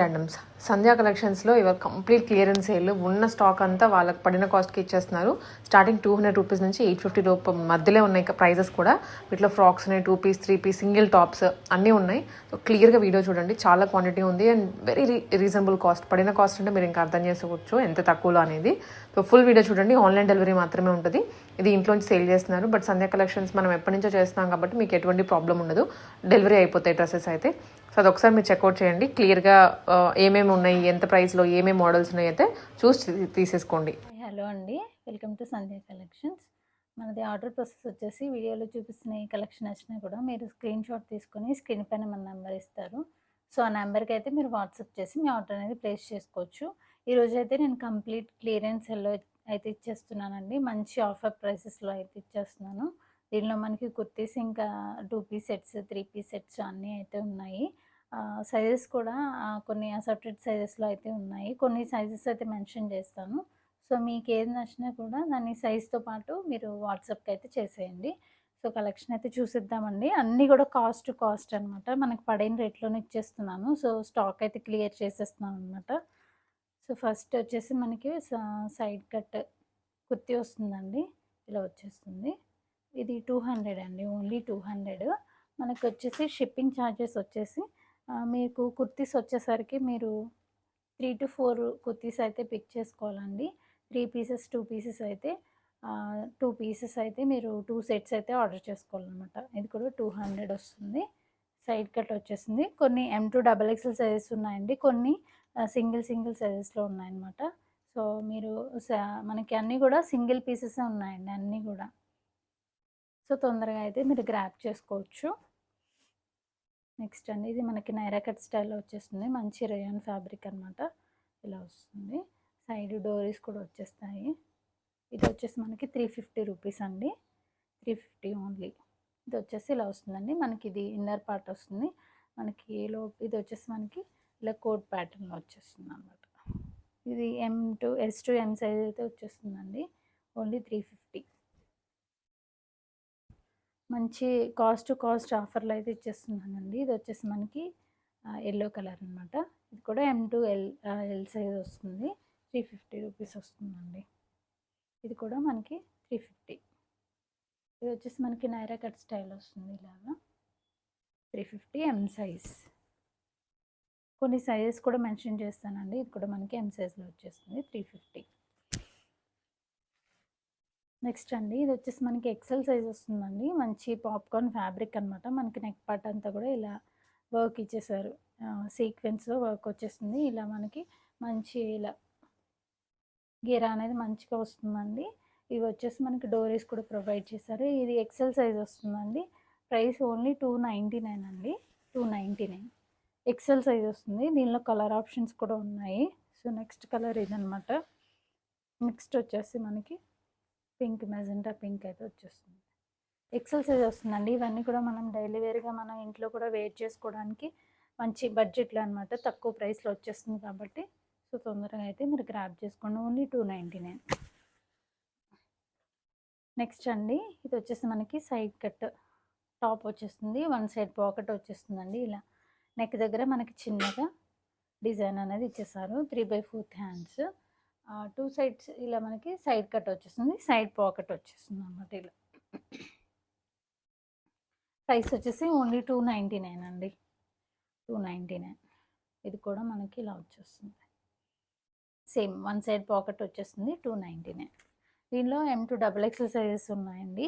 Randoms Sandhya కలెక్షన్స్లో ఇవాళ complete clearance sale. ఉన్న స్టాక్ అంతా వాళ్ళకి పడిన కాస్ట్కి ఇచ్చేస్తున్నారు. స్టార్టింగ్ టూ హండ్రెడ్ రూపీస్ నుంచి ఎయిట్ ఫిఫ్టీ రూప మధ్యలో ఉన్నాయి ప్రైజెస్ కూడా. వీటిలో ఫ్రాక్స్ ఉన్నాయి two piece three piece single tops అన్నీ ఉన్నాయి. సో క్లియర్గా వీడియో చూడండి. చాలా క్వాంటిటీ ఉంది అండ్ వెరీ రీజనబుల్ కాస్ట్. పడిన కాస్ట్ అంటే మీరు ఇంకా అర్థం చేసుకోవచ్చు ఎంత తక్కువలో అనేది. సో ఫుల్ వీడియో చూడండి. ఆన్లైన్ డెలివరీ మాత్రమే ఉంటుంది. ఇది ఇంట్లోంచి సేల్ చేస్తున్నారు. బట్ సంధ్యా కలెక్షన్స్ మనం ఎప్పటి నుంచో చేస్తున్నాం కాబట్టి మీకు ఎటువంటి ప్రాబ్లం ఉండదు. డెలివరీ అయిపోతాయి డ్రెస్సెస్ అయితే. సో అది ఒకసారి మీరు చెక్అవుట్ చేయండి. క్లియర్గా ఏమేమి ఉన్నాయి ఎంత ప్రైస్లో ఏమేమి మోడల్స్ ఉన్నాయి అయితే చూసి తీసేసుకోండి. హలో అండి. Welcome to Sandhya collections. మనది ఆర్డర్ ప్రాసెస్ వచ్చేసి వీడియోలో చూపిస్తున్న ఈ కలెక్షన్ వచ్చినా కూడా మీరు స్క్రీన్ షాట్ తీసుకొని స్క్రీన్ పైన మన నెంబర్ ఇస్తారు. సో ఆ నెంబర్కి అయితే మీరు వాట్సాప్ చేసి మీ ఆర్డర్ అనేది ప్లేస్ చేసుకోవచ్చు. ఈరోజు అయితే నేను కంప్లీట్ క్లియరెన్స్ ఎల్లో అయితే ఇచ్చేస్తున్నానండి. మంచి ఆఫర్ ప్రైసెస్లో అయితే ఇచ్చేస్తున్నాను. దీనిలో మనకి కుర్తీస్ ఇంకా two piece sets three piece sets అన్నీ అయితే ఉన్నాయి. సైజెస్ కూడా కొన్ని అసర్టెడ్ సైజెస్లో అయితే ఉన్నాయి. కొన్ని సైజెస్ అయితే మెన్షన్ చేస్తాను. సో మీకు ఏది నచ్చినా కూడా దాని సైజ్తో పాటు మీరు వాట్సాప్కి అయితే చేసేయండి. సో కలెక్షన్ అయితే చూసిద్దామండి. అన్నీ కూడా కాస్ట్ కాస్ట్ అనమాట మనకి పడిన రేట్లోనే ఇచ్చేస్తున్నాను. సో స్టాక్ అయితే క్లియర్ చేసేస్తున్నాను అనమాట సో ఫస్ట్ వచ్చేసి మనకి సైడ్ కట్ కుర్తీ వస్తుందండి. ఇలా వచ్చేస్తుంది. ఇది టూ హండ్రెడ్ అండి. Only two hundred. మనకు వచ్చేసి షిప్పింగ్ ఛార్జెస్ వచ్చేసి మీకు కుర్తీస్ వచ్చేసరికి మీరు త్రీ టు ఫోర్ కుర్తీస్ అయితే పిక్ చేసుకోవాలండి. త్రీ పీసెస్ టూ పీసెస్ అయితే టూ పీసెస్ అయితే మీరు టూ సెట్స్ అయితే ఆర్డర్ చేసుకోవాలన్నమాట. ఇది కూడా టూ హండ్రెడ్ వస్తుంది. సైడ్ కట్ వచ్చేసింది. కొన్ని M two double XL sizes ఉన్నాయండి. కొన్ని సింగిల్ సింగిల్ సైజెస్లో ఉన్నాయన్నమాట. సో మీరు మనకి అన్నీ కూడా సింగిల్ పీసెస్ ఉన్నాయండి అన్నీ కూడా. సో తొందరగా అయితే మీరు గ్రాప్ చేసుకోవచ్చు. నెక్స్ట్ అండి ఇది మనకి నైరాకట్ స్టైల్లో వచ్చేస్తుంది. మంచి రేయన్ ఫ్యాబ్రిక్ అనమాట ఇలా వస్తుంది. సైడ్ డోరీస్ కూడా వచ్చేస్తాయి. ఇది వచ్చేసి మనకి త్రీ ఫిఫ్టీ రూపీస్ అండి. Three fifty only. ఇది వచ్చేసి ఇలా వస్తుందండి. మనకి ఇది ఇన్నర్ పార్ట్ వస్తుంది. మనకి లో ఇది వచ్చేసి మనకి ఇలా కోట్ ప్యాటర్న్లో వచ్చేస్తుంది అనమాట ఇది M to S to M size అయితే వచ్చేస్తుందండి. Only three fifty. మంచి కాస్ట్ టు కాస్ట్ ఆఫర్లు అయితే ఇచ్చేస్తున్నానండి. ఇది వచ్చేసి మనకి ఎల్లో కలర్ అనమాట ఇది కూడా M to L L size వస్తుంది. త్రీ ఫిఫ్టీ రూపీస్ వస్తుందండి. ఇది కూడా మనకి త్రీ ఫిఫ్టీ. ఇది వచ్చేసి మనకి నైరా కట్ స్టైల్ వస్తుంది ఇలాగా. త్రీ ఫిఫ్టీ ఎం సైజ్ కొన్ని సైజెస్ కూడా మెన్షన్ చేస్తానండి. ఇది కూడా మనకి ఎం సైజ్లో వచ్చేస్తుంది. త్రీ ఫిఫ్టీ నెక్స్ట్ అండి. ఇది వచ్చేసి మనకి ఎక్సెల్ సైజ్ వస్తుందండి. మంచి పాప్కార్న్ ఫ్యాబ్రిక్ అనమాట మనకి నెక్ పార్ట్ అంతా కూడా ఇలా వర్క్ ఇచ్చేసారు. సీక్వెన్స్లో వర్క్ వచ్చేస్తుంది. ఇలా మనకి మంచి ఇలా గీర అనేది మంచిగా వస్తుందండి. ఇవి వచ్చేసి మనకి డోరీస్ కూడా ప్రొవైడ్ చేశారు. ఇది ఎక్సెల్ సైజ్ వస్తుందండి. Price only two ninety nine అండి. Two ninety nine XL size వస్తుంది. దీనిలో కలర్ ఆప్షన్స్ కూడా ఉన్నాయి. సో నెక్స్ట్ కలర్ ఇదనమాట నెక్స్ట్ వచ్చేసి మనకి పింక్ మెజెంటా పింక్ అయితే వచ్చేస్తుంది. ఎక్సెల్ సైజ్ వస్తుందండి. ఇవన్నీ కూడా మనం డైలీ వేర్గా మనం ఇంట్లో కూడా వేర్ చేసుకోవడానికి మంచి బడ్జెట్లో అనమాట తక్కువ ప్రైస్లో వచ్చేస్తుంది కాబట్టి. సో తొందరగా అయితే మీరు గ్రాప్ చేసుకోండి. Only two ninety nine. Next అండి. ఇది వచ్చేసి మనకి సైడ్ కట్ టాప్ వచ్చేస్తుంది. వన్ సైడ్ పాకెట్ వచ్చేస్తుందండి. ఇలా నెక్ దగ్గర మనకి చిన్నగా డిజైన్ అనేది ఇచ్చేసారు. Three by fourth hands. Two sides ఇలా మనకి సైడ్ కట్ వచ్చేస్తుంది. సైడ్ పాకెట్ వచ్చేస్తుంది అన్నమాట ఇలా. ప్రైస్ వచ్చేసి ఓన్లీ టూ నైంటీ నైన్ అండి. Two ninety nine. ఇది కూడా మనకి ఇలా వచ్చేస్తుంది. సేమ్ వన్ సైడ్ పాకెట్ వచ్చేస్తుంది. Two ninety nine. దీనిలో M two double XL sizes ఉన్నాయండి.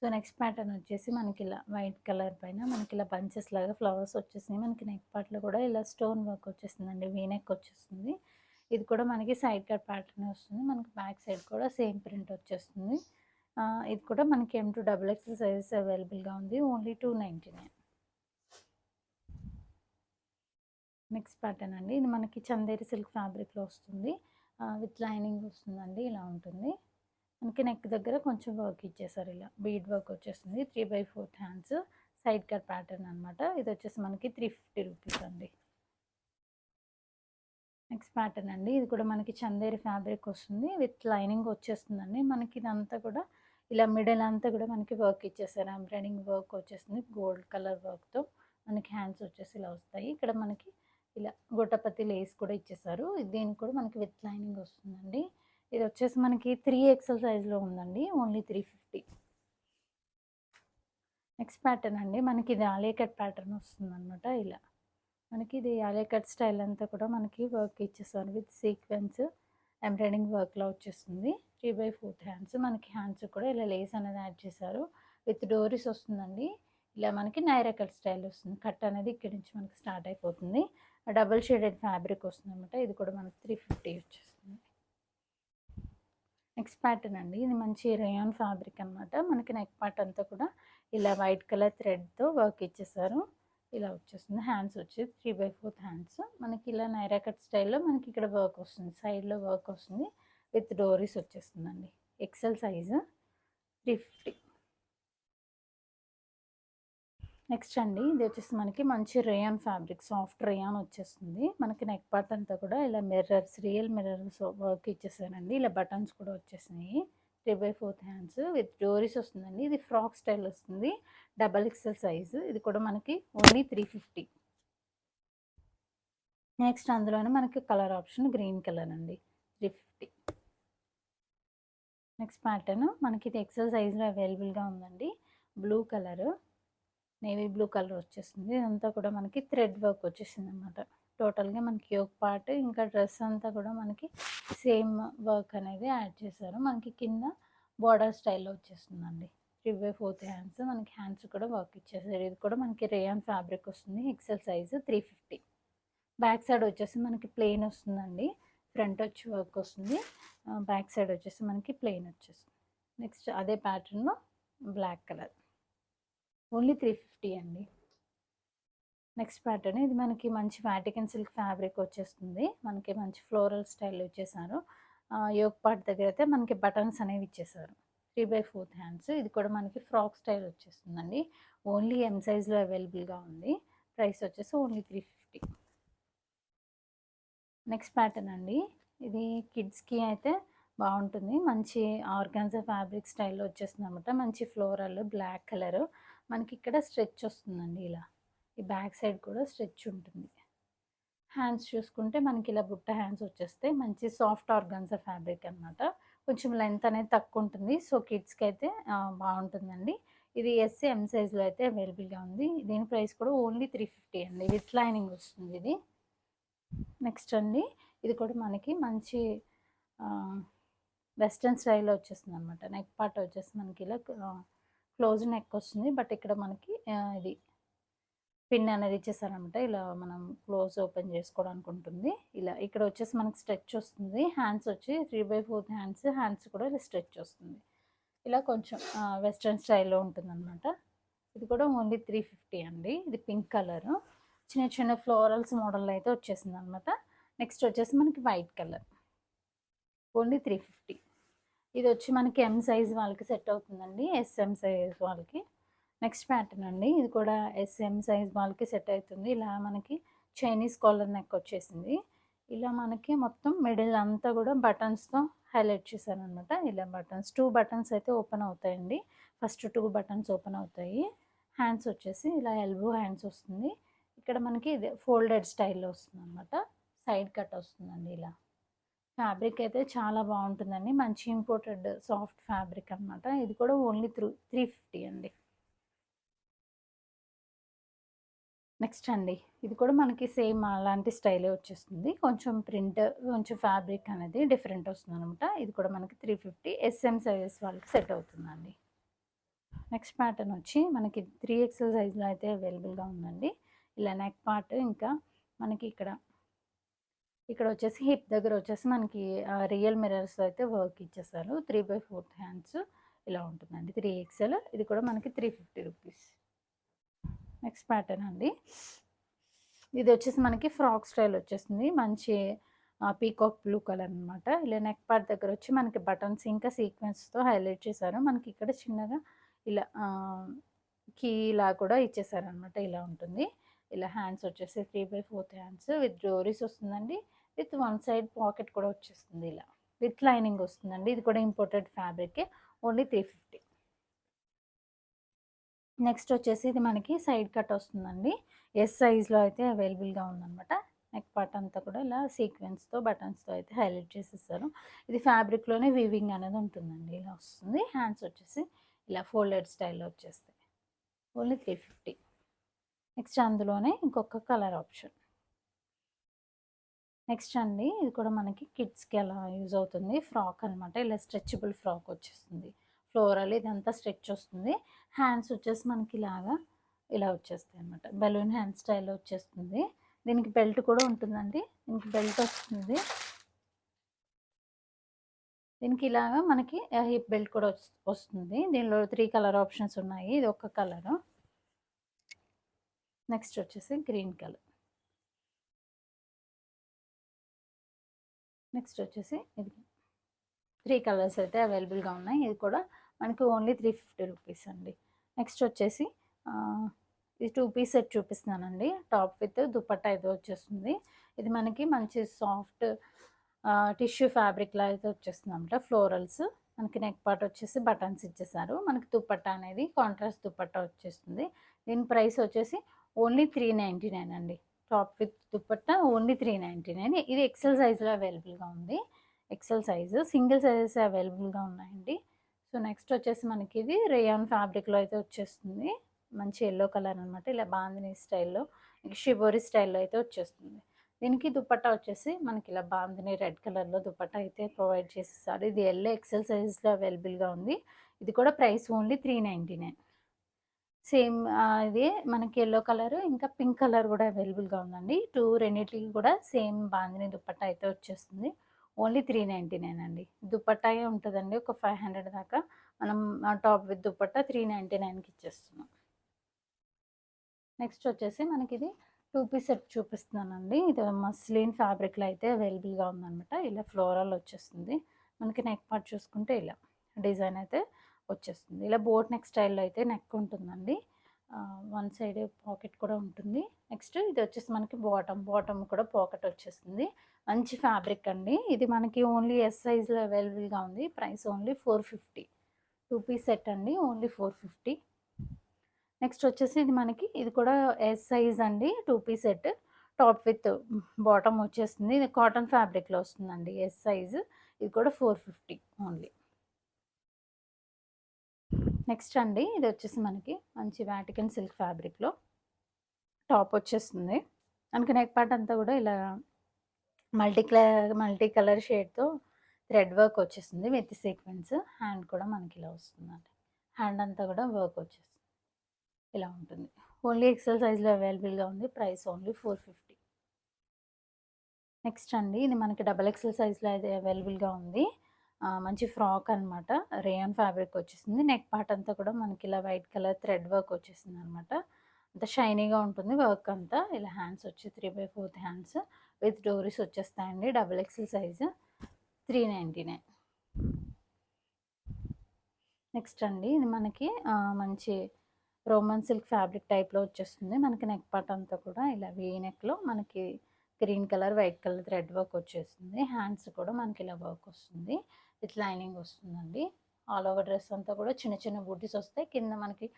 సో నెక్స్ట్ ప్యాటర్న్ వచ్చేసి మనకి ఇలా వైట్ కలర్ పైన మనకి ఇలా బంచెస్ లాగా ఫ్లవర్స్ వచ్చేసినాయి. మనకి నెక్ పార్ట్లో కూడా ఇలా స్టోన్ వర్క్ వచ్చేసిందండి వీ నెక్ వచ్చేస్తుంది. ఇది కూడా మనకి సైడ్ కట్ ప్యాటర్న్ వస్తుంది. మనకి బ్యాక్ సైడ్ కూడా సేమ్ ప్రింట్ వచ్చేస్తుంది. ఇది కూడా మనకి M two double XL sizes అవైలబుల్గా ఉంది. Only two ninety nine next pattern అండి. ఇది మనకి చందేరి సిల్క్ ఫ్యాబ్రిక్లో వస్తుంది. విత్ లైనింగ్ వస్తుందండి. ఇలా ఉంటుంది. మనకి నెక్ దగ్గర కొంచెం వర్క్ ఇచ్చేసారు ఇలా. బీడ్ వర్క్ వచ్చేస్తుంది. Three by fourth hands side cut pattern అనమాట ఇది వచ్చేసి మనకి త్రీ ఫిఫ్టీ రూపీస్ అండి. నెక్స్ట్ ప్యాటర్న్ అండి. ఇది కూడా మనకి చందేరి ఫ్యాబ్రిక్ వస్తుంది. విత్ లైనింగ్ వచ్చేస్తుందండి. మనకి ఇదంతా కూడా ఇలా మిడిల్ అంతా కూడా మనకి వర్క్ ఇచ్చేసారు. ఎంబ్రాయిడింగ్ వర్క్ వచ్చేస్తుంది. గోల్డ్ కలర్ వర్క్తో మనకి హ్యాండ్స్ వచ్చేసి ఇలా వస్తాయి. ఇక్కడ మనకి ఇలా గొట్టపత్తి లేస్ కూడా ఇచ్చేసారు. దీనికి కూడా మనకి విత్ లైనింగ్ వస్తుందండి. ఇది వచ్చేసి మనకి త్రీ ఎక్సెల్ సైజ్లో ఉందండి. Only three fifty next pattern అండి. మనకి ఇది ఆలేకట్ ప్యాటర్న్ వస్తుంది అనమాట ఇలా. మనకి ఇది ఆలేకట్ కట్ స్టైల్ అంతా కూడా మనకి వర్క్ ఇచ్చేస్తారు. విత్ సీక్వెన్స్ ఎంబ్రాయిడింగ్ వర్క్లో వచ్చేస్తుంది. త్రీ బై ఫోర్త్ హ్యాండ్స్ మనకి హ్యాండ్స్ కూడా ఇలా లేస్ అనేది యాడ్ చేశారు. విత్ డోరీస్ వస్తుందండి. ఇలా మనకి నైరా కట్ స్టైల్ వస్తుంది. కట్ అనేది ఇక్కడి నుంచి మనకి స్టార్ట్ అయిపోతుంది. డబుల్ షేడెడ్ ఫ్యాబ్రిక్ వస్తుంది అనమాట ఇది కూడా మనకి త్రీ ఫిఫ్టీ వచ్చేస్తుంది. నెక్స్ట్ ప్యాటర్న్ అండి. ఇది మంచి రేయాన్ ఫ్యాబ్రిక్ అనమాట మనకి నెక్ పార్ట్ అంతా కూడా ఇలా వైట్ కలర్ థ్రెడ్తో వర్క్ ఇచ్చేసారు. ఇలా వచ్చేస్తుంది. హ్యాండ్స్ వచ్చేది. Three by fourth hands. మనకి ఇలా నైరా కట్ స్టైల్లో మనకి ఇక్కడ వర్క్ వస్తుంది. సైడ్లో వర్క్ వస్తుంది. విత్ డోరీస్ వచ్చేస్తుందండి. XL size three fifty. Next అండి ఇది వచ్చేసి మనకి మంచి రేయాన్ ఫ్యాబ్రిక్ సాఫ్ట్ రేయాన్ వచ్చేస్తుంది. మనకి నెక్ పార్ట్ అంతా కూడా ఇలా మిర్రర్స్ రియల్ మిర్రర్స్ వర్క్ ఇచ్చేసారండి ఇలా బటన్స్ కూడా వచ్చేసినాయి. Three by fourth hands with డోరీస్ వస్తుందండి. ఇది ఫ్రాక్ స్టైల్ వస్తుంది. డబల్ ఎక్సెల్ సైజు ఇది కూడా మనకి ఓన్లీ త్రీ ఫిఫ్టీ నెక్స్ట్ అందులోనే మనకి కలర్ ఆప్షన్ గ్రీన్ కలర్ అండి. త్రీ ఫిఫ్టీ నెక్స్ట్ ప్యాటర్న్ మనకి ఇది ఎక్సెల్ సైజులో అవైలబుల్గా ఉందండి. Blue colour navy blue colour వచ్చేసింది. ఇదంతా కూడా మనకి థ్రెడ్ వర్క్ వచ్చేసింది అనమాట టోటల్గా మనకి ఒక పార్ట్ ఇంకా డ్రెస్ అంతా కూడా మనకి సేమ్ వర్క్ అనేది యాడ్ చేశారు. మనకి కింద బార్డర్ స్టైల్లో వచ్చేస్తుందండి. త్రీ బై ఫోర్త్ హ్యాండ్స్ మనకి హ్యాండ్స్ కూడా వర్క్ ఇచ్చేసారు. ఇది కూడా మనకి రేయాన్ ఫ్యాబ్రిక్ వస్తుంది. XL size three fifty. Back side వచ్చేసి మనకి ప్లెయిన్ వస్తుందండి. ఫ్రంట్ వచ్చి వర్క్ వస్తుంది. బ్యాక్ సైడ్ వచ్చేసి మనకి ప్లెయిన్ వచ్చేస్తుంది. నెక్స్ట్ అదే ప్యాటర్న్లో black colour. Only three fifty అండి. నెక్స్ట్ ప్యాటర్న్ ఇది మనకి మంచి వ్యాటికన్ సిల్క్ ఫ్యాబ్రిక్ వచ్చేస్తుంది. మనకి మంచి ఫ్లోరల్ స్టైల్ ఇచ్చేసారు. యోగ్ పార్ట్ దగ్గర అయితే మనకి బటన్స్ అనేవి ఇచ్చేసారు. Three by fourth hands. ఇది కూడా మనకి ఫ్రాక్ స్టైల్ వచ్చేస్తుందండి. ఓన్లీ ఎం సైజ్లో అవైలబుల్గా ఉంది. ప్రైస్ వచ్చేసి only three fifty. Next pattern అండి. ఇది కిడ్స్కి అయితే బాగుంటుంది. మంచి ఆర్గాన్జా ఫ్యాబ్రిక్ స్టైల్లో వచ్చేస్తుంది అనమాట మంచి ఫ్లోరల్ బ్లాక్ కలర్. మనకి ఇక్కడ స్ట్రెచ్ వస్తుందండి ఇలా. ఈ బ్యాక్ సైడ్ కూడా స్ట్రెచ్ ఉంటుంది. హ్యాండ్స్ చూసుకుంటే మనకి ఇలా బుట్ట హ్యాండ్స్ వచ్చేస్తే మంచి సాఫ్ట్ ఆర్గాన్జా ఫ్యాబ్రిక్ అనమాట కొంచెం లెంత్ అనేది తక్కువ ఉంటుంది. సో కిడ్స్కి అయితే బాగుంటుందండి. ఇది ఎస్సీ ఎం సైజ్లో అయితే అవైలబుల్గా ఉంది. దీని ప్రైస్ కూడా ఓన్లీ త్రీ ఫిఫ్టీ అండి. విత్ లైనింగ్ వస్తుంది ఇది. నెక్స్ట్ అండి. ఇది కూడా మనకి మంచి వెస్ట్రన్ స్టైల్లో వచ్చేస్తుంది అనమాట నెక్ పార్ట్ వచ్చేసి మనకి ఇలా క్లోజ్ నెక్ వస్తుంది. బట్ ఇక్కడ మనకి ఇది పిన్ అనేది ఇచ్చేసారనమాట. ఇలా మనం క్లోజ్ ఓపెన్ చేసుకోవడానికి ఉంటుంది. ఇలా ఇక్కడ వచ్చేసి మనకి స్ట్రెచ్ వస్తుంది. హ్యాండ్స్ వచ్చి three by fourth hands hands కూడా ఇలా స్ట్రెచ్ వస్తుంది. ఇలా కొంచెం వెస్ట్రన్ స్టైల్లో ఉంటుందన్నమాట ఇది కూడా ఓన్లీ త్రీ ఫిఫ్టీ అండి. ఇది పింక్ కలర్. చిన్న చిన్న ఫ్లోరల్స్ మోడల్ అయితే వచ్చేసింది అనమాట నెక్స్ట్ వచ్చేసి మనకి white colour. Only three fifty. ఇది వచ్చి మనకి ఎం సైజ్ వాళ్ళకి సెట్ అవుతుందండి. ఎస్ఎం సైజ్ వాళ్ళకి. నెక్స్ట్ ప్యాటర్న్ అండి. ఇది కూడా ఎస్ఎం సైజ్ వాళ్ళకి సెట్ అవుతుంది. ఇలా మనకి చైనీస్ కాలర్ నెక్ వచ్చేసింది. ఇలా మనకి మొత్తం మిడిల్ అంతా కూడా బటన్స్తో హైలైట్ చేశారనమాట ఇలా బటన్స్ టూ బటన్స్ అయితే ఓపెన్ అవుతాయండి. ఫస్ట్ టూ బటన్స్ ఓపెన్ అవుతాయి. హ్యాండ్స్ వచ్చేసి ఇలా ఎల్బో హ్యాండ్స్ వస్తుంది. ఇక్కడ మనకి ఇది ఫోల్డెడ్ స్టైల్లో వస్తుంది అనమాట సైడ్ కట్ వస్తుందండి ఇలా. ఫ్యాబ్రిక్ అయితే చాలా బాగుంటుందండి. మంచి ఇంపోర్టెడ్ సాఫ్ట్ ఫ్యాబ్రిక్ అనమాట ఇది కూడా ఓన్లీ త్రూ త్రీ ఫిఫ్టీ అండి. నెక్స్ట్ అండి. ఇది కూడా మనకి సేమ్ అలాంటి స్టైలే వచ్చేస్తుంది. కొంచెం ప్రింట్ కొంచెం ఫ్యాబ్రిక్ అనేది డిఫరెంట్ వస్తుంది అనమాట ఇది కూడా మనకి three fifty S M sizes వాళ్ళకి సెట్ అవుతుందండి. నెక్స్ట్ ప్యాటర్న్ వచ్చి మనకి త్రీ ఎక్స్ఎల్ సైజ్లో అయితే అవైలబుల్గా ఉందండి. ఇలా నెక్ పార్ట్ ఇంకా మనకి ఇక్కడ ఇక్కడ వచ్చేసి హిప్ దగ్గర వచ్చేసి మనకి రియల్ మిరర్స్ అయితే వర్క్ ఇచ్చేసారు త్రీ బై ఫోర్త్ హ్యాండ్స్ ఇలా ఉంటుందండి. త్రీ ఎక్స్ఎల్ ఇది కూడా మనకి three fifty rupees. Next pattern అండి. ఇది వచ్చేసి మనకి ఫ్రాక్ స్టైల్ వచ్చేసింది మంచి పీకాక్ బ్లూ కలర్ అనమాట ఇలా నెక్ పార్ట్ దగ్గర వచ్చి మనకి బటన్స్ ఇంకా సీక్వెన్స్తో హైలైట్ చేశారు. మనకి ఇక్కడ చిన్నగా ఇలా కీ ఇలా కూడా ఇచ్చేసారనమాట ఇలా ఉంటుంది. ఇలా హ్యాండ్స్ వచ్చేసి three by fourth hands with డోరీస్ వస్తుందండి. విత్ వన్ సైడ్ పాకెట్ కూడా వచ్చేస్తుంది ఇలా. విత్ లైనింగ్ వస్తుందండి. ఇది కూడా imported fabric only three fifty next వచ్చేసి ఇది మనకి సైడ్ కట్ వస్తుందండి. ఎస్ సైజ్లో అయితే అవైలబుల్గా ఉందన్నమాట. అంతా కూడా ఇలా సీక్వెన్స్తో బటన్స్తో అయితే హైలైట్ చేసేస్తారు. ఇది ఫ్యాబ్రిక్లోనే వీవింగ్ అనేది ఉంటుందండి. ఇలా వస్తుంది. హ్యాండ్స్ వచ్చేసి ఇలా ఫోల్డెడ్ స్టైల్లో వచ్చేస్తాయి. ఓన్లీ త్రీ ఫిఫ్టీ నెక్స్ట్ అందులోనే ఇంకొక కలర్ ఆప్షన్ నెక్స్ట్ అండి ఇది కూడా మనకి కిడ్స్కి ఎలా యూజ్ అవుతుంది. ఫ్రాక్ అనమాట ఇలా స్ట్రెచబుల్ ఫ్రాక్ వచ్చేస్తుంది. ఫ్లోరల్ ఇదంతా స్ట్రెచ్ వస్తుంది. హ్యాండ్స్ వచ్చేసి మనకి ఇలాగా ఇలా వచ్చేస్తాయి అనమాట బెలూన్ హ్యాండ్ స్టైల్లో వచ్చేస్తుంది. దీనికి బెల్ట్ కూడా ఉంటుందండి. దీనికి బెల్ట్ వస్తుంది. దీనికి ఇలాగా మనకి హిప్ బెల్ట్ కూడా వస్తుంది. దీనిలో త్రీ కలర్ ఆప్షన్స్ ఉన్నాయి. ఇది ఒక కలరు. నెక్స్ట్ వచ్చేసి గ్రీన్ కలర్. నెక్స్ట్ వచ్చేసి ఇది త్రీ కలర్స్ అయితే అవైలబుల్గా ఉన్నాయి. ఇది కూడా మనకి ఓన్లీ త్రీ ఫిఫ్టీ రూపీస్ అండి. నెక్స్ట్ వచ్చేసి ఇది టూ పీస్ సెట్ చూపిస్తున్నానండి. టాప్ విత్ దుపట్టా అయితే వచ్చేస్తుంది. ఇది మనకి మంచి సాఫ్ట్ టిష్యూ ఫ్యాబ్రిక్లా అయితే వచ్చేస్తుంది అనమాట ఫ్లోరల్స్. మనకి నెక్ పార్ట్ వచ్చేసి బటన్స్ ఇచ్చేసారు. మనకి దుపట్టా అనేది కాంట్రాస్ట్ దుపట్టా వచ్చేస్తుంది. దీని ప్రైస్ వచ్చేసి ఓన్లీ త్రీ నైంటీ నైన్ అండి. Top with dupatta only three ninety nine. ఇది ఎక్సెల్ సైజులో అవైలబుల్గా ఉంది. ఎక్సెల్ సైజు సింగిల్ సైజెస్ అవైలబుల్గా ఉన్నాయండి. సో నెక్స్ట్ వచ్చేసి మనకి ఇది రేయాన్ ఫ్యాబ్రిక్లో అయితే వచ్చేస్తుంది. మంచి ఎల్లో కలర్ అనమాట ఇలా బాందిని స్టైల్లో షిబోరి స్టైల్లో అయితే వచ్చేస్తుంది. దీనికి దుపట్టా వచ్చేసి మనకి ఇలా బాందిని రెడ్ కలర్లో దుపట్టా అయితే ప్రొవైడ్ చేసేసారు ఇది ఎల్లో ఎక్సెల్ సైజెస్లో అవైలబుల్గా ఉంది. ఇది కూడా price only three ninety nine. Same ఇది మనకి ఎల్లో కలర్ ఇంకా పింక్ కలర్ కూడా అవైలబుల్గా ఉందండి. టూ రెండింటికి కూడా సేమ్ బాందిని దుప్పట్టా అయితే వచ్చేస్తుంది. ఓన్లీ త్రీ నైంటీ నైన్ అండి. దుప్పట్టాయే ఉంటుందండి ఒక ఫైవ్ హండ్రెడ్ దాకా. మనం top with dupatta three ninety నైన్కి ఇచ్చేస్తున్నాం. నెక్స్ట్ వచ్చేసి మనకి ఇది టూ పీస్ సెట్ చూపిస్తున్నానండి. ఇది మస్లిన్ ఫ్యాబ్రిక్లో అయితే అవైలబుల్గా ఉందనమాట. ఇలా ఫ్లోరల్ వచ్చేస్తుంది. మనకి నెక్ పార్ట్ చూసుకుంటే ఇలా డిజైన్ అయితే వచ్చేస్తుంది. ఇలా బోట్ నెక్ స్టైల్లో అయితే నెక్ ఉంటుందండి. వన్ సైడ్ పాకెట్ కూడా ఉంటుంది. నెక్స్ట్ ఇది వచ్చేసి మనకి బాటమ్ బాటమ్ కూడా పాకెట్ వచ్చేస్తుంది. మంచి ఫ్యాబ్రిక్ అండి. ఇది మనకి ఓన్లీ ఎస్ సైజ్లో అవైలబుల్గా ఉంది. Price only four fifty. Two piece set అండి. Only four fifty. నెక్స్ట్ వచ్చేసి ఇది మనకి ఇది కూడా ఎస్ సైజ్ అండి. Two piece set. Top with bottom వచ్చేస్తుంది. ఇది కాటన్ ఫ్యాబ్రిక్లో వస్తుందండి ఎస్ సైజ్ ఇది కూడా ఫోర్ ఫిఫ్టీ ఓన్లీ. నెక్స్ట్ అండి ఇది వచ్చేసి మనకి మంచి వాటికన్ సిల్క్ ఫ్యాబ్రిక్లో. టాప్ వచ్చేస్తుంది. మనకి నెక్ పార్ట్ అంతా కూడా ఇలా మల్టీ కలర్ మల్టీ కలర్ షేడ్తో థ్రెడ్ వర్క్ వచ్చేస్తుంది విత్ సీక్వెన్స్. హ్యాండ్ కూడా మనకి ఇలా వస్తుందండి. హ్యాండ్ అంతా కూడా వర్క్ వచ్చేస్తుంది. ఇలా ఉంటుంది. ఓన్లీ ఎక్సెల్ సైజ్లో అవైలబుల్గా ఉంది. Price only four fifty. Next అండి ఇది మనకి డబల్ ఎక్సెల్ సైజ్లో అయితే అవైలబుల్గా ఉంది. మంచి ఫ్రాక్ అనమాట రేయన్ ఫ్యాబ్రిక్ వచ్చేసింది. నెక్ పార్ట్ అంతా కూడా మనకి ఇలా వైట్ కలర్ థ్రెడ్ వర్క్ వచ్చేసింది అనమాట అంత షైనీగా ఉంటుంది వర్క్ అంతా. ఇలా హ్యాండ్స్ వచ్చి three by fourth hands with డోరీస్ వచ్చేస్తాయండి. Double XL size three ninety nine. Next అండి ఇది మనకి మంచి రోమన్ సిల్క్ ఫ్యాబ్రిక్ టైప్లో వచ్చేస్తుంది. మనకి నెక్ పార్ట్ అంతా కూడా ఇలా వీ నెక్లో మనకి green colour white colour thread work వచ్చేస్తుంది. హ్యాండ్స్ కూడా మనకి ఇలా వర్క్ వస్తుంది. విత్ లైనింగ్ వస్తుందండి. ఆల్ ఓవర్ డ్రెస్ అంతా కూడా చిన్న చిన్న బూటీస్ వస్తాయి. కింద మనకి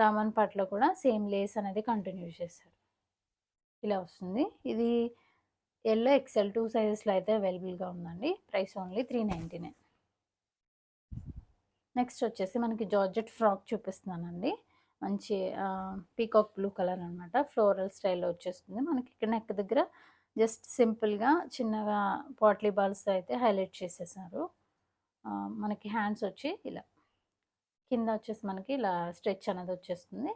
దామన్ పట్ల కూడా సేమ్ లేస్ అనేది కంటిన్యూ చేశారు. ఇలా వస్తుంది. ఇది ఎల్లో ఎక్సెల్ టూ సైజెస్లో అయితే అవైలబుల్గా ఉందండి. Price only three ninety nine. Next వచ్చేసి మనకి జార్జెట్ ఫ్రాక్ చూపిస్తున్నానండి. మంచి పీకాక్ బ్లూ కలర్ అనమాట ఫ్లోరల్ స్టైల్లో వచ్చేస్తుంది. మనకి ఇక్కడ నెక్ దగ్గర జస్ట్ సింపుల్గా చిన్నగా పాట్లీ బాల్స్ అయితే హైలైట్ చేసేసారు. మనకి హ్యాండ్స్ వచ్చి ఇలా కింద వచ్చేసి మనకి ఇలా స్ట్రెచ్ అనేది వచ్చేస్తుంది.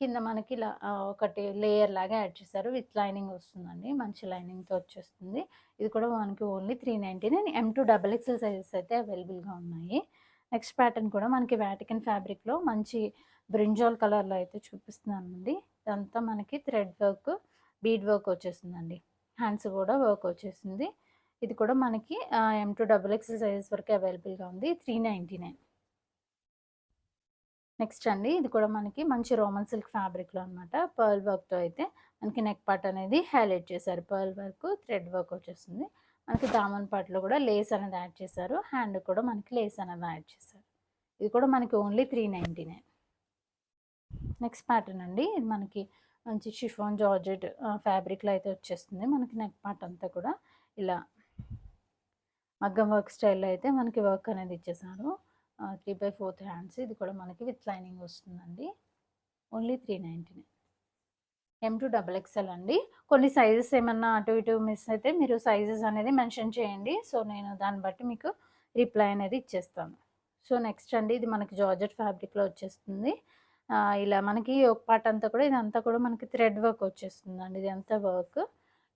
కింద మనకి ఇలా ఒకటి లేయర్ లాగా యాడ్ చేశారు. విత్ లైనింగ్ వస్తుందండి. మంచి లైనింగ్తో వచ్చేస్తుంది. ఇది కూడా మనకి only three ninety nine. M two double XL sizes అయితే అవైలబుల్గా ఉన్నాయి. నెక్స్ట్ ప్యాటర్న్ కూడా మనకి వ్యాటికన్ ఫ్యాబ్రిక్లో మంచి బ్రింజాల్ కలర్లో అయితే చూపిస్తున్నానండి. ఇదంతా మనకి థ్రెడ్ వర్క్ బీడ్ వర్క్ వచ్చేసిందండి హ్యాండ్స్ కూడా వర్క్ వచ్చేసింది. ఇది కూడా మనకి M two double X sizes వరకు అవైలబుల్గా ఉంది. త్రీ నైంటీ నైన్ నెక్స్ట్ అండి ఇది కూడా మనకి మంచి రోమన్ సిల్క్ ఫ్యాబ్రిక్లో అనమాట పర్ల్ వర్క్తో అయితే మనకి నెక్ పార్ట్ అనేది హైలైట్ చేశారు. పర్ల్ వర్క్ థ్రెడ్ వర్క్ వచ్చేస్తుంది. మనకి దామన్ పార్ట్లో కూడా లేస్ అనేది యాడ్ చేశారు. హ్యాండ్ కూడా మనకి లేస్ అనేది యాడ్ చేశారు. ఇది కూడా మనకి only three ninety nine next pattern అండి ఇది మనకి మంచి షిఫాన్ జార్జెట్ ఫ్యాబ్రిక్లో అయితే వచ్చేస్తుంది. మనకి నెక్ పార్ట్ అంతా కూడా ఇలా మగ్గం వర్క్ స్టైల్లో అయితే మనకి వర్క్ అనేది ఇచ్చేసారు. త్రీ బై ఫోర్త్ హ్యాండ్స్ ఇది కూడా మనకి విత్ లైనింగ్ వస్తుందండి. Only three ninety nine M to double XL అండి. కొన్ని సైజెస్ ఏమన్నా అటు ఇటు మిస్ అయితే మీరు సైజెస్ అనేది మెన్షన్ చేయండి. సో నేను దాన్ని బట్టి మీకు రిప్లై అనేది ఇచ్చేస్తాను. సో నెక్స్ట్ అండి ఇది మనకి జార్జెట్ ఫ్యాబ్రిక్లో వచ్చేస్తుంది. ఇలా మనకి ఒక పార్ట్ అంతా కూడా ఇదంతా కూడా మనకి థ్రెడ్ వర్క్ వచ్చేస్తుంది అండి ఇది అంతా వర్క్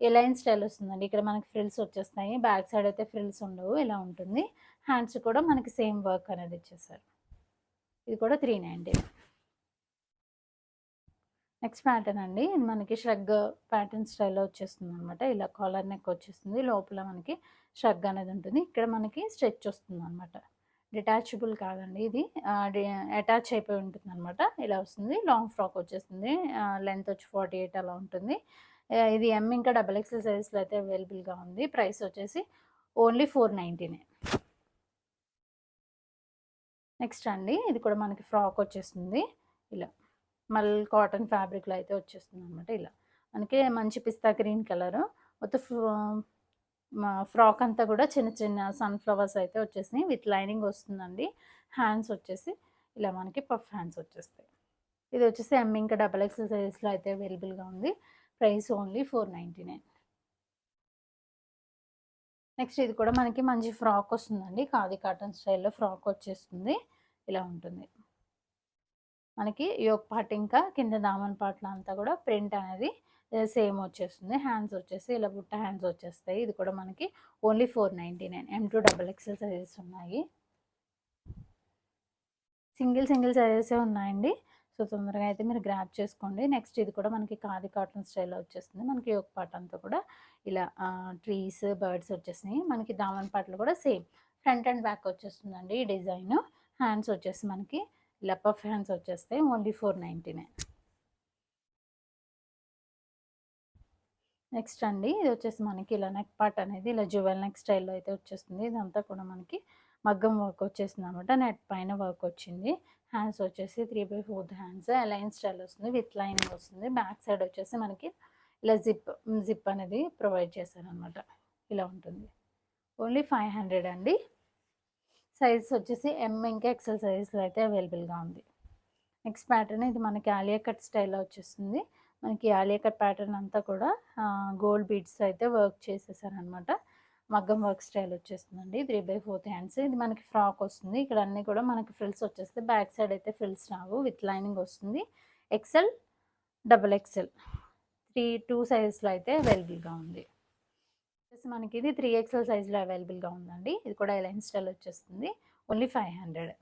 ఎలైన్ స్టైల్ వస్తుందండి. ఇక్కడ మనకి ఫ్రిల్స్ వచ్చేస్తాయి. బ్యాక్ సైడ్ అయితే ఫ్రిల్స్ ఉండవు. ఇలా ఉంటుంది. హ్యాండ్స్ కూడా మనకి సేమ్ వర్క్ అనేది ఇచ్చేసారు. ఇది కూడా త్రీ నైంటీ నెక్స్ట్ ప్యాటర్న్ అండి. మనకి ష్రగ్ ప్యాటర్న్ స్టైల్లో వచ్చేస్తుంది అనమాట ఇలా కాలర్ నెక్ వచ్చేస్తుంది. లోపల మనకి ష్రగ్ అనేది ఉంటుంది. ఇక్కడ మనకి స్ట్రెచ్ వస్తుంది అనమాట డిటాచబుల్ కాదండి ఇది. అటాచ్ అయిపోయి ఉంటుంది అనమాట ఇలా వస్తుంది. లాంగ్ ఫ్రాక్ వచ్చేస్తుంది. లెంత్ వచ్చి ఫార్టీ ఎయిట్ అలా ఉంటుంది. ఇది ఎం ఇంకా డబల్ ఎక్సెల్ సైజెస్లో అయితే అవైలబుల్గా ఉంది. ప్రైస్ వచ్చేసి ఓన్లీ ఫోర్ నైంటీనే నెక్స్ట్ అండి ఇది కూడా మనకి ఫ్రాక్ వచ్చేస్తుంది. ఇలా మల్ కాటన్ ఫ్యాబ్రిక్లో అయితే వచ్చేస్తుంది అనమాట ఇలా. మనకి మంచి పిస్తా గ్రీన్ కలర్ మొత్తం ఫ్రాక్ అంతా కూడా చిన్న చిన్న సన్ఫ్లవర్స్ అయితే వచ్చేసినాయి. విత్ లైనింగ్ వస్తుందండి. హ్యాండ్స్ వచ్చేసి ఇలా మనకి పఫ్ హ్యాండ్స్ వచ్చేస్తాయి. ఇది వచ్చేసి ఎమ్ ఇంకా డబల్ ఎక్సెల్ సైజెస్లో అయితే అవైలబుల్గా ఉంది. Price only four ninety nine. Next ఇది కూడా మనకి మంచి ఫ్రాక్ వస్తుందండి. ఖాదీ కాటన్ స్టైల్లో ఫ్రాక్ వచ్చేస్తుంది. ఇలా ఉంటుంది. మనకి యోగ్ పార్ట్ ఇంకా కింద దామన్ పార్ట్లో అంతా కూడా ప్రింట్ అనేది సేమ్ వచ్చేస్తుంది. హ్యాండ్స్ వచ్చేసి ఇలా బుట్ట హ్యాండ్స్ వచ్చేస్తాయి. ఇది కూడా మనకి only four ninety nine. M two double XL sizes ఉన్నాయి. సింగిల్ సింగిల్ సైజెసే ఉన్నాయండి. సో తొందరగా అయితే మీరు గ్రాప్ చేసుకోండి. నెక్స్ట్ ఇది కూడా మనకి ఖాదీ కాటన్ స్టైల్లో వచ్చేస్తుంది. మనకి ఒక పాట అంతా కూడా ఇలా ట్రీస్ బర్డ్స్ వచ్చేసినాయి. మనకి దామన్ పాటలు కూడా సేమ్ ఫ్రంట్ అండ్ బ్యాక్ వచ్చేస్తుందండి ఈ డిజైన్. హ్యాండ్స్ వచ్చేసి మనకి ఇలా పఫ్ హ్యాండ్స్ వచ్చేస్తాయి. ఓన్లీ ఫోర్ నైంటీనే నెక్స్ట్ అండి ఇది వచ్చేసి మనకి ఇలా నెక్ పార్ట్ అనేది ఇలా జువెల్ నెక్ స్టైల్లో అయితే వచ్చేస్తుంది. ఇదంతా కూడా మనకి మగ్గం వర్క్ వచ్చేసింది అనమాట నెట్ పైన వర్క్ వచ్చింది. హ్యాండ్స్ వచ్చేసి three by fourth hands line style వస్తుంది విత్ లైనింగ్ వస్తుంది. బ్యాక్ సైడ్ వచ్చేసి మనకి ఇలా జిప్ జిప్ అనేది ప్రొవైడ్ చేశారనమాట ఇలా ఉంటుంది. ఓన్లీ ఫైవ్ హండ్రెడ్ అండి. సైజ్ వచ్చేసి ఎం ఇంకా ఎక్సెల్ సైజ్లో అయితే అవైలబుల్గా ఉంది. నెక్స్ట్ ప్యాటర్న్ ఇది మనకి ఆలియా కట్ స్టైల్లో వచ్చేస్తుంది. మనకి ఆలియా కట్ ప్యాటర్న్ అంతా కూడా గోల్డ్ బీడ్స్ అయితే వర్క్ చేసేసారనమాట మగ్గం వర్క్ స్టైల్ వచ్చేస్తుందండి. Three by fourth hands. ఇది మనకి ఫ్రాక్ వస్తుంది. ఇక్కడ అన్నీ కూడా మనకి ఫ్రిల్స్ వచ్చేస్తే బ్యాక్ సైడ్ అయితే ఫ్రిల్స్ రావు. విత్ లైనింగ్ వస్తుంది. XL double XL three two సైజెస్లో అయితే అవైలబుల్గా ఉంది. వచ్చేసి మనకి ఇది త్రీ ఎక్స్ఎల్ సైజ్లో అవైలబుల్గా ఉందండి. ఇది కూడా లైన్ స్టైల్ వచ్చేస్తుంది. Only five hundred.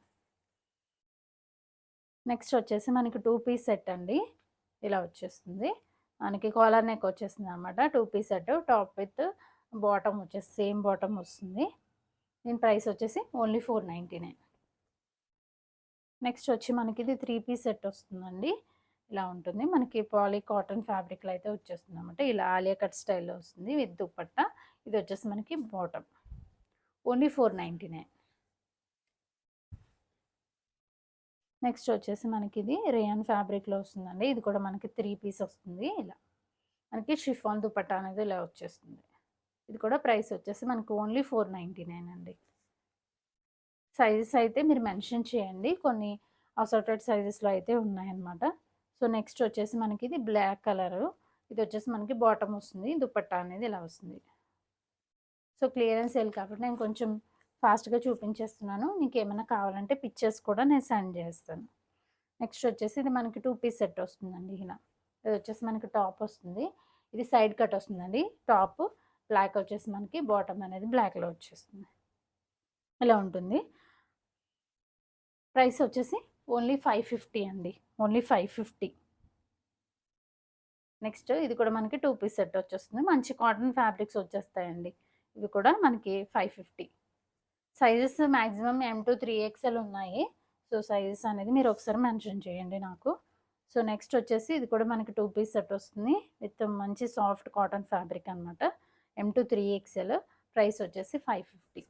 నెక్స్ట్ వచ్చేసి మనకి టూ పీస్ సెట్ అండి. ఇలా వచ్చేస్తుంది. మనకి కాలర్ నెక్ వచ్చేస్తుంది అనమాట two piece set. Top with bottom వచ్చేసి సేమ్ బాటమ్ వస్తుంది. దీని ప్రైస్ వచ్చేసి only four ninety nine. Next వచ్చి మనకి ఇది త్రీ పీస్ సెట్ వస్తుందండి. ఇలా ఉంటుంది. మనకి పాలీ కాటన్ ఫ్యాబ్రిక్లో అయితే వచ్చేస్తుంది అనమాట ఇలా ఆలియా కట్ స్టైల్లో వస్తుంది విత్ దుప్పట్టా. ఇది వచ్చేసి మనకి bottom. Only four ninety nine. Next వచ్చేసి మనకి ఇది రేయన్ ఫ్యాబ్రిక్లో వస్తుందండి. ఇది కూడా మనకి త్రీ పీస్ వస్తుంది. ఇలా. మనకి షిఫాన్ దుపట్టా అనేది ఇలా వచ్చేస్తుంది. ఇది కూడా ప్రైస్ వచ్చేసి మనకి ఓన్లీ ఫోర్ నైంటీ నైన్ అండి. సైజెస్ అయితే మీరు మెన్షన్ చేయండి. కొన్ని అసార్టెడ్ సైజెస్లో అయితే ఉన్నాయన్నమాట. సో నెక్స్ట్ వచ్చేసి మనకి ఇది బ్లాక్ కలర్. ఇది వచ్చేసి మనకి బాటమ్ వస్తుంది. దుపట్టా అనేది ఇలా వస్తుంది. సో క్లియరెన్స్ సేల్ కాబట్టి నేను కొంచెం ఫాస్ట్గా చూపించేస్తున్నాను. మీకు ఏమైనా కావాలంటే పిక్చర్స్ కూడా నేను సెండ్ చేస్తాను. నెక్స్ట్ వచ్చేసి ఇది మనకి టూ పీస్ సెట్ వస్తుందండి. ఇలా. ఇది వచ్చేసి మనకి టాప్ వస్తుంది. ఇది సైడ్ కట్ వస్తుందండి. టాప్ బ్లాక్ వచ్చేసి మనకి బాటమ్ అనేది బ్లాక్లో వచ్చేస్తుంది. ఇలా ఉంటుంది. ప్రైస్ వచ్చేసి ఓన్లీ ఫైవ్ ఫిఫ్టీ అండి. Only five fifty. నెక్స్ట్ ఇది కూడా మనకి టూ పీస్ సెట్ వచ్చేస్తుంది. మంచి కాటన్ ఫ్యాబ్రిక్స్ వచ్చేస్తాయండి. ఇవి కూడా మనకి five fifty. Sizes maximum M to three XL ఉన్నాయి. సో సైజెస్ అనేది మీరు ఒకసారి మెన్షన్ చేయండి నాకు. సో నెక్స్ట్ వచ్చేసి ఇది కూడా మనకి టూ పీస్ సెట్ వస్తుంది. విత్ మంచి సాఫ్ట్ కాటన్ ఫ్యాబ్రిక్ అనమాట M to three XL price వచ్చేసి ఫైవ్ ఫిఫ్టీ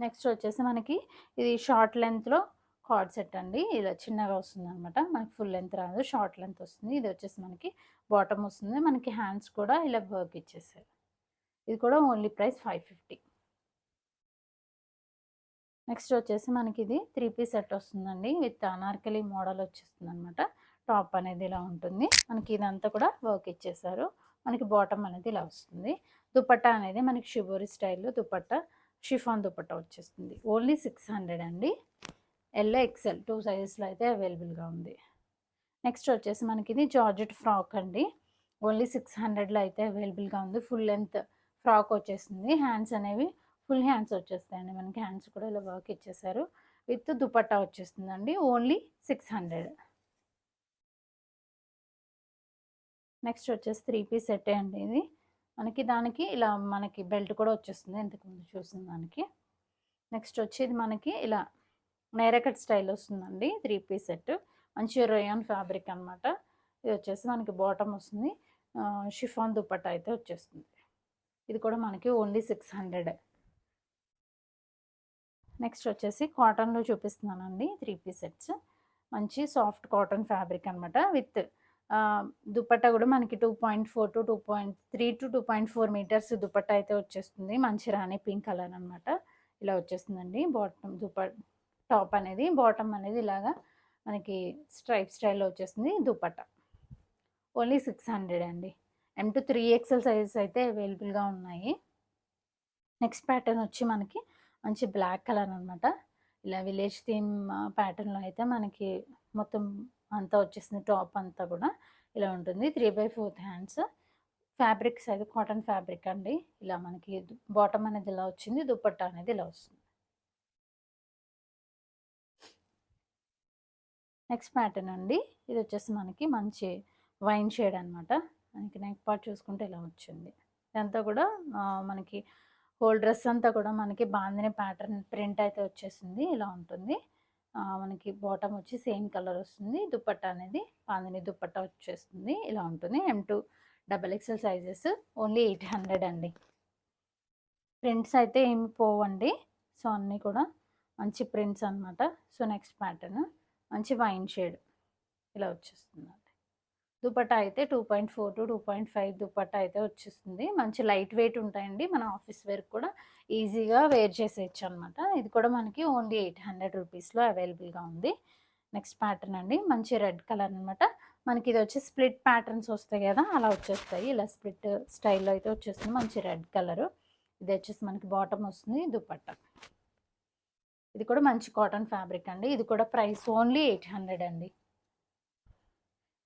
నెక్స్ట్ వచ్చేసి మనకి ఇది షార్ట్ లెంత్లో కార్డ్ సెట్ అండి. ఇలా చిన్నగా వస్తుంది అనమాట మనకి ఫుల్ లెంత్ రాదు. షార్ట్ లెంత్ వస్తుంది. ఇది వచ్చేసి మనకి బాటమ్ వస్తుంది. మనకి హ్యాండ్స్ కూడా ఇలా వర్క్ ఇచ్చేసారు. ఇది కూడా only price five fifty next వచ్చేసి మనకి ఇది త్రీ పీస్ సెట్ వస్తుందండి. విత్ అనార్కలి మోడల్ వచ్చేస్తుంది అనమాట టాప్ అనేది ఇలా ఉంటుంది. మనకి ఇదంతా కూడా వర్క్ ఇచ్చేసారు. మనకి బాటమ్ అనేది ఇలా వస్తుంది. దుపట్టా అనేది మనకి షిబోరి స్టైల్లో దుపట్టా షిఫాన్ దుపట్టా వచ్చేస్తుంది. ఓన్లీ సిక్స్ హండ్రెడ్ అండి. ఎల్ ఎక్సెల్ టూ సైజెస్లో అయితే అవైలబుల్గా ఉంది. నెక్స్ట్ వచ్చేసి మనకి ఇది జార్జెట్ ఫ్రాక్ అండి. ఓన్లీ సిక్స్ హండ్రెడ్లో అయితే అవైలబుల్గా ఉంది. ఫుల్ లెంత్ ఫ్రాక్ వచ్చేసింది. హ్యాండ్స్ అనేవి ఫుల్ హ్యాండ్స్ వచ్చేస్తాయండి. మనకి హ్యాండ్స్ కూడా ఇలా వర్క్ ఇచ్చేసారు. విత్ దుపట్టా వచ్చేస్తుందండి. Only six hundred. నెక్స్ట్ వచ్చేసి త్రీ పీస్ సెట్ అండి ఇది. మనకి దానికి ఇలా మనకి బెల్ట్ కూడా వచ్చేస్తుంది ఇంతకుముందు చూసిన దానికి. నెక్స్ట్ వచ్చేది మనకి ఇలా నేరకట్ స్టైల్ వస్తుందండి త్రీ పీస్ సెట్. మంచి రొయాన్ ఫ్యాబ్రిక్ అనమాట ఇది వచ్చేసి మనకి బాటమ్ వస్తుంది. షిఫాన్ దుపట్టా అయితే వచ్చేస్తుంది. ఇది కూడా మనకి ఓన్లీ సిక్స్ హండ్రెడ్. నెక్స్ట్ వచ్చేసి కాటన్లో చూపిస్తున్నానండి త్రీ పీస్ సెట్స్. మంచి సాఫ్ట్ కాటన్ ఫ్యాబ్రిక్ అనమాట విత్ దుపట్టా కూడా మనకి two point four to two point three to two point four metres dupatta అయితే వచ్చేస్తుంది. మంచి రాణి పింక్ కలర్ అనమాట ఇలా వచ్చేస్తుందండి. బాటమ్ దుప టాప్ అనేది బాటమ్ అనేది ఇలాగా మనకి స్ట్రైప్ స్టైల్లో వచ్చేస్తుంది దుపట్టా. ఓన్లీ సిక్స్ హండ్రెడ్ అండి. M to three XL sizes అయితే అవైలబుల్గా ఉన్నాయి. నెక్స్ట్ ప్యాటర్న్ వచ్చి మనకి మంచి బ్లాక్ కలర్ అనమాట ఇలా విలేజ్ థీమ్ ప్యాటర్న్లో అయితే మనకి మొత్తం అంతా వచ్చేసింది టాప్ అంతా కూడా ఇలా ఉంటుంది. Three by fourth hands. Fabrics అయితే కాటన్ ఫ్యాబ్రిక్ అండి. ఇలా మనకి బాటమ్ అనేది ఇలా వచ్చింది. దుప్పట్టా అనేది ఇలా వస్తుంది. నెక్స్ట్ ప్యాటర్న్ అండి. ఇది వచ్చేసి మనకి మంచి వైన్ షేడ్ అనమాట మనకి నెక్ పార్ట్ చూసుకుంటే ఇలా వచ్చింది. ఇదంతా కూడా మనకి హోల్ డ్రెస్ అంతా కూడా మనకి బాందిని ప్యాటర్న్ ప్రింట్ అయితే వచ్చేసింది. ఇలా ఉంటుంది. మనకి బాటమ్ వచ్చి సేమ్ కలర్ వస్తుంది. దుప్పట్ట అనేది పాందిని దుప్పట్ట వచ్చేస్తుంది. ఇలా ఉంటుంది. M to double XL sizes only eight hundred అండి. ప్రింట్స్ అయితే ఏమి పోవండి. సో అన్నీ కూడా మంచి ప్రింట్స్ అన్నమాట. సో నెక్స్ట్ ప్యాటర్న్ మంచి వైన్ షేడ్ ఇలా వచ్చేస్తుంది. దుపట్టా అయితే two point four to two point five dupatta అయితే వచ్చేస్తుంది. మంచి లైట్ వెయిట్ ఉంటాయండి. మన ఆఫీస్ వేర్ కూడా ఈజీగా వేర్ చేసేయచ్చు అనమాట ఇది కూడా మనకి ఓన్లీ ఎయిట్ హండ్రెడ్ రూపీస్లో అవైలబుల్గా ఉంది. నెక్స్ట్ ప్యాటర్న్ అండి. మంచి రెడ్ కలర్ అనమాట మనకి ఇది వచ్చి స్ప్లిట్ ప్యాటర్న్స్ వస్తాయి కదా అలా వచ్చేస్తాయి. ఇలా స్ప్లిట్ స్టైల్లో అయితే వచ్చేస్తుంది. మంచి రెడ్ కలర్. ఇది వచ్చేసి మనకి బాటమ్ వస్తుంది దుపట్టా. ఇది కూడా మంచి కాటన్ ఫ్యాబ్రిక్ అండి. ఇది కూడా ప్రైస్ ఓన్లీ ఎయిట్ హండ్రెడ్ అండి.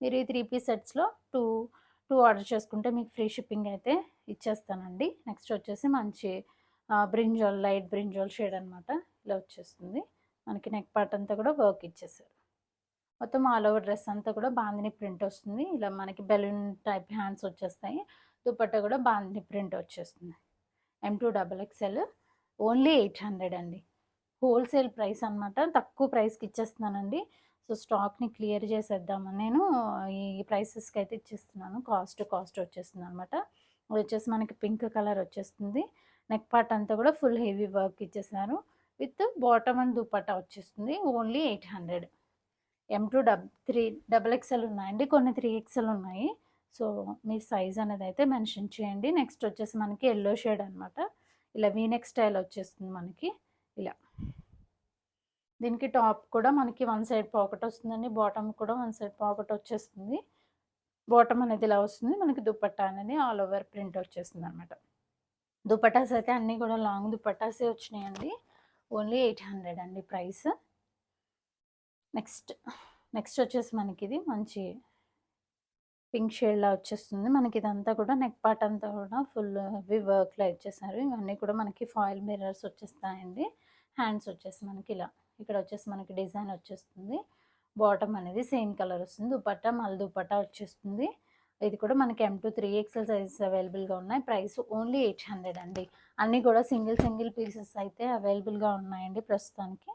మీరు ఈ త్రీ పీస్ సెట్స్లో టూ టూ ఆర్డర్ చేసుకుంటే మీకు ఫ్రీ షిప్పింగ్ అయితే ఇచ్చేస్తానండి. నెక్స్ట్ వచ్చేసి మంచి బ్రింజాల్ లైట్ బ్రింజాల్ షేడ్ అనమాట ఇలా వచ్చేస్తుంది. మనకి నెక్ పార్ట్ అంతా కూడా వర్క్ ఇచ్చేసారు. మొత్తం ఆల్ ఓవర్ డ్రెస్ అంతా కూడా బాందిని ప్రింట్ వస్తుంది. ఇలా మనకి బెలూన్ టైప్ హ్యాండ్స్ వచ్చేస్తాయి. దుపట్టా కూడా బాందిని ప్రింట్ వచ్చేస్తుంది. M to double XL only eight hundred అండి. హోల్సేల్ ప్రైస్ అనమాట తక్కువ ప్రైస్కి ఇచ్చేస్తున్నానండి. సో స్టాక్ని క్లియర్ చేసేద్దామని నేను ఈ ప్రైసెస్కి అయితే ఇచ్చేస్తున్నాను. కాస్ట్ కాస్ట్ వచ్చేస్తుంది అనమాట అది వచ్చేసి మనకి పింక్ కలర్ వచ్చేస్తుంది. నెక్ పార్ట్ అంతా కూడా ఫుల్ హెవీ వర్క్ ఇచ్చేసారు. విత్ బాటమ్ అండ్ దుపట్టా వచ్చేస్తుంది. Only eight hundred. M to dub three double XL ఉన్నాయండి. కొన్ని త్రీ ఎక్స్ఎల్ ఉన్నాయి. సో మీ సైజ్ అనేది అయితే మెన్షన్ చేయండి. నెక్స్ట్ వచ్చేసి మనకి ఎల్లో షేడ్ అనమాట ఇలా వీనెక్ స్టైల్ వచ్చేస్తుంది మనకి. ఇలా. దీనికి టాప్ కూడా మనకి వన్ సైడ్ పాకెట్ వస్తుందండి. బాటమ్ కూడా వన్ సైడ్ పాకెట్ వచ్చేస్తుంది. బాటమ్ అనేది ఇలా వస్తుంది. మనకి దుపట్టా అనేది ఆల్ ఓవర్ ప్రింట్ వచ్చేస్తుంది అనమాట దుపట్టాస్ అయితే అన్నీ కూడా లాంగ్ దుపట్టాసే వచ్చినాయండి. ఓన్లీ ఎయిట్ హండ్రెడ్ అండి ప్రైస్. నెక్స్ట్ నెక్స్ట్ వచ్చేసి మనకి ఇది మంచి పింక్ షేడ్లా వచ్చేస్తుంది. మనకి ఇదంతా కూడా నెక్ పార్ట్ అంతా కూడా ఫుల్ హెవీ వర్క్లో ఇచ్చేసారు. ఇవన్నీ కూడా మనకి ఫాయిల్ మిర్రర్స్ వచ్చేస్తాయండి. హ్యాండ్స్ వచ్చేసి మనకి ఇలా. ఇక్కడ వచ్చేసి మనకి డిజైన్ వచ్చేస్తుంది. బాటమ్ అనేది సేమ్ కలర్ వస్తుంది. దుపట్టా మళ్ళీ దుపట్టా వచ్చేస్తుంది. ఇది కూడా మనకి M to three XL sizes అవైలబుల్గా ఉన్నాయి. ప్రైస్ ఓన్లీ ఎయిట్ హండ్రెడ్ అండి. అన్నీ కూడా సింగిల్ సింగిల్ పీసెస్ అయితే అవైలబుల్గా ఉన్నాయండి ప్రస్తుతానికి.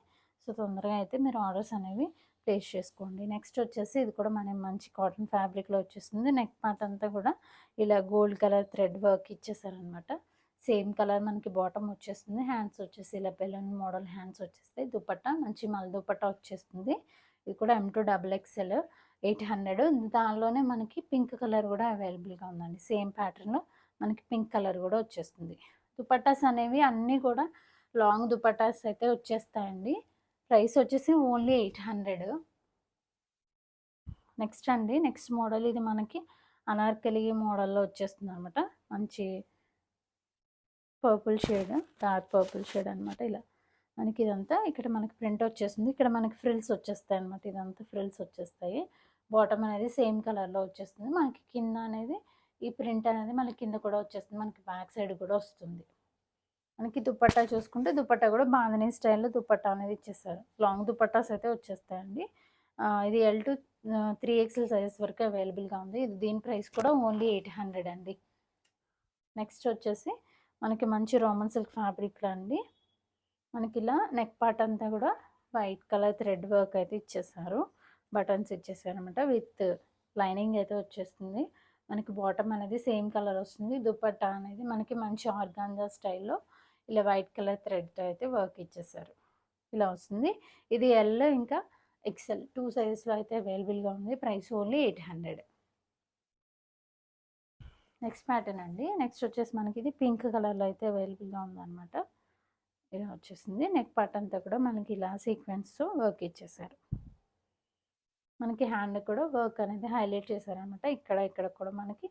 సో తొందరగా అయితే మీరు ఆర్డర్స్ అనేవి ప్లేస్ చేసుకోండి. నెక్స్ట్ వచ్చేసి ఇది కూడా మనం మంచి కాటన్ ఫ్యాబ్రిక్లో వచ్చేస్తుంది. నెక్ పార్ట్ అంతా కూడా ఇలా గోల్డ్ కలర్ థ్రెడ్ వర్క్ ఇచ్చేసారనమాట సేమ్ కలర్ మనకి బాటమ్ వచ్చేస్తుంది. హ్యాండ్స్ వచ్చేసి ఇలా బెలూన్ మోడల్ హ్యాండ్స్ వచ్చేస్తాయి. దుపట్టా మంచి మల్ దుపట్టా వచ్చేస్తుంది. ఇది కూడా M to double XL eight hundred. దానిలోనే మనకి పింక్ కలర్ కూడా అవైలబుల్గా ఉందండి. సేమ్ ప్యాటర్న్ మనకి పింక్ కలర్ కూడా వచ్చేస్తుంది. దుపట్టాస్ అనేవి అన్నీ కూడా లాంగ్ దుపట్టాస్ అయితే వచ్చేస్తాయండి. ప్రైస్ వచ్చేసి ఓన్లీ ఎయిట్ హండ్రెడ్. నెక్స్ట్ అండి. నెక్స్ట్ మోడల్ ఇది మనకి అనార్కలి మోడల్లో వచ్చేస్తుంది అనమాట మంచి purple shade dark purple shade అనమాట ఇలా. మనకి ఇదంతా ఇక్కడ మనకి ప్రింట్ వచ్చేస్తుంది. ఇక్కడ మనకి ఫ్రిల్స్ వచ్చేస్తాయి అనమాట ఇదంతా ఫ్రిల్స్ వచ్చేస్తాయి. బాటమ్ అనేది సేమ్ కలర్లో వచ్చేస్తుంది. మనకి కింద అనేది ఈ ప్రింట్ అనేది మనకి కింద కూడా వచ్చేస్తుంది. మనకి బ్యాక్ సైడ్ కూడా వస్తుంది. మనకి దుపట్టా చూసుకుంటే దుపట్టా కూడా బాంధనీ స్టైల్లో దుపట్టా అనేది ఇచ్చేస్తారు. లాంగ్ దుపట్టాస్ అయితే వచ్చేస్తాయండి. ఇది L to three XL sizes వరకు అవైలబుల్గా ఉంది. ఇది దీని ప్రైస్ కూడా ఓన్లీ ఎయిట్ హండ్రెడ్ అండి. నెక్స్ట్ వచ్చేసి మనకి మంచి రోమన్ సిల్క్ ఫ్యాబ్రిక్లో అండి. మనకి ఇలా నెక్ పార్ట్ అంతా కూడా వైట్ కలర్ థ్రెడ్ వర్క్ అయితే ఇచ్చేసారు. బటన్స్ ఇచ్చేసారు అనమాట విత్ లైనింగ్ అయితే వచ్చేస్తుంది. మనకి బాటమ్ అనేది సేమ్ కలర్ వస్తుంది. దుపట్టా అనేది మనకి మంచి ఆర్గాంజా స్టైల్లో ఇలా వైట్ కలర్ థ్రెడ్తో అయితే వర్క్ ఇచ్చేసారు. ఇలా వస్తుంది. ఇది ఎల్ ఇంకా ఎక్సెల్ టూ సైజెస్లో అయితే అవైలబుల్గా ఉంది. Price only eight hundred. Next pattern అండి. నెక్స్ట్ వచ్చేసి మనకి ఇది పింక్ కలర్లో అయితే అవైలబుల్గా ఉందన్నమాట. ఇలా వచ్చేసింది. నెక్ పార్ట్ అంతా కూడా మనకి ఇలా సీక్వెన్స్ వర్క్ ఇచ్చేసారు. మనకి హ్యాండ్ కూడా వర్క్ అనేది హైలైట్ చేశారనమాట ఇక్కడ ఇక్కడ కూడా మనకి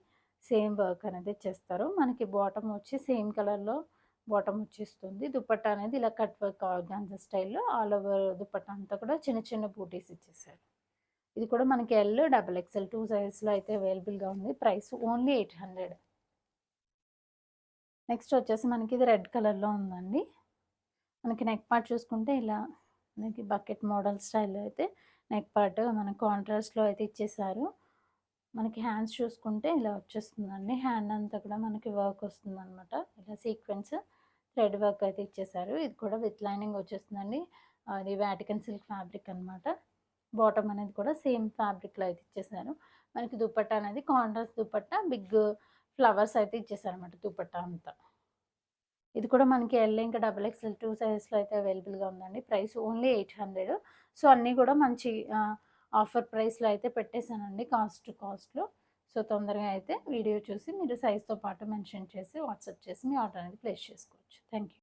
సేమ్ వర్క్ అనేది చేస్తారు మనకి బాటమ్ వచ్చి సేమ్ కలర్లో బాటమ్ వచ్చేస్తుంది. దుపట్టా అనేది ఇలా కట్ వర్క్ ఆర్గాన్జా స్టైల్లో ఆల్ ఓవర్ దుపట్టా అంతా కూడా చిన్న చిన్న బూటీస్ ఇచ్చేసారు. ఇది కూడా మనకి ఎల్ డబల్ ఎక్స్ఎల్ టూ సైజెస్లో అయితే అవైలబుల్గా ఉంది. Price only eight hundred next వచ్చేసి మనకి ఇది రెడ్ కలర్లో ఉందండి. మనకి నెక్ పార్ట్ చూసుకుంటే ఇలా మనకి బకెట్ మోడల్ స్టైల్లో అయితే నెక్ పార్ట్ మన కాంట్రాస్ట్లో అయితే ఇచ్చేసారు. మనకి హ్యాండ్స్ చూసుకుంటే ఇలా వచ్చేస్తుందండి. హ్యాండ్ అంతా కూడా మనకి వర్క్ వస్తుంది అనమాట ఇలా సీక్వెన్స్ థ్రెడ్ వర్క్ అయితే ఇచ్చేసారు. ఇది కూడా విత్ లైనింగ్ వచ్చేస్తుందండి. అది వాటికన్ సిల్క్ ఫ్యాబ్రిక్ అనమాట బాటమ్ అనేది కూడా సేమ్ ఫ్యాబ్రిక్లో అయితే ఇచ్చేసారు. మనకి దుపట్టా అనేది కాంట్రాస్ట్ దుపట్టా బిగ్ ఫ్లవర్స్ అయితే ఇచ్చేసారు అనమాట దుపట్టా అంతా. ఇది కూడా మనకి ఎల్ ఇంకా డబల్ ఎక్స్ఎల్ టూ సైజెస్లో అయితే అవైలబుల్గా ఉందండి. Price only eight hundred. So అన్నీ కూడా మంచి ఆఫర్ ప్రైస్లో అయితే పెట్టేశానండి కాస్ట్ కాస్ట్లో. సో తొందరగా అయితే వీడియో చూసి మీరు సైజ్తో పాటు మెన్షన్ చేసి వాట్సాప్ చేసి మీ ఆర్డర్ అనేది ప్లేస్ చేసుకోవచ్చు. Thank you